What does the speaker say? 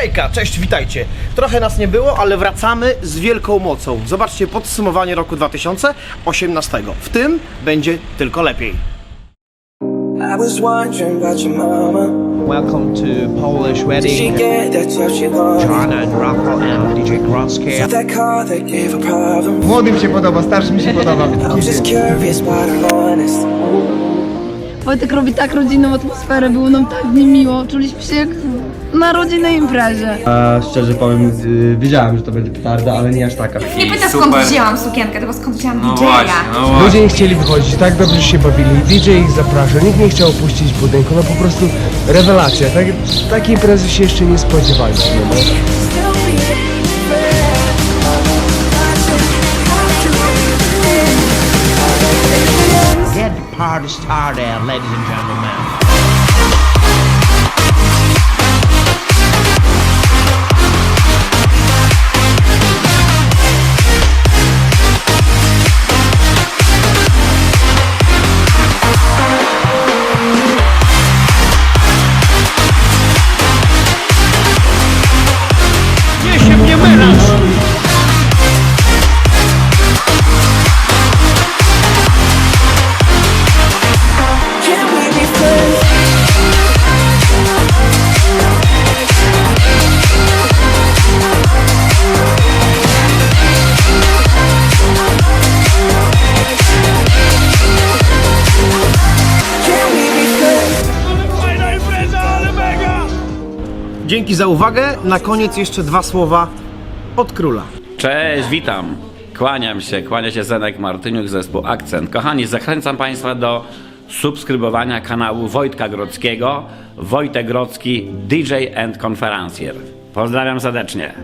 Hejka, cześć, witajcie. Trochę nas nie było, ale wracamy z wielką mocą. Zobaczcie podsumowanie roku 2018. W tym będzie tylko lepiej. I was wondering about your mama. Welcome to Polish Did she Wedding. get that job she wanted? John and Rocco and DJ Grotsky. That car that gave her problems. Młodym się podoba, starszym się podoba. I'm just curious, but I'm honest. Wojtek robi tak rodzinną atmosferę, było nam tak z nim miło, czuliśmy się jak na rodzinnej imprezie. A szczerze powiem, y, wiedziałem, że to będzie petarda, ale nie aż taka. Nie pyta skąd wzięłam sukienkę, tylko skąd wzięłam No DJ-a. właśnie, no właśnie. Ludzie nie chcieli wychodzić, tak dobrze się bawili, DJ ich zapraszał, nikt nie chciał opuścić budynku, no po prostu rewelacja, tak, takiej imprezy się jeszcze nie spodziewaliśmy. No. hardest hard out, ladies and gentlemen. Dzięki za uwagę. Na koniec jeszcze dwa słowa od króla. Cześć, witam. Kłaniam się, kłania się Zenek Martyniuk, zespół Akcent. Kochani, zachęcam Państwa do subskrybowania kanału Wojtka Grodzkiego, Wojtek Grodzki, DJ and Konferencjer. Pozdrawiam serdecznie.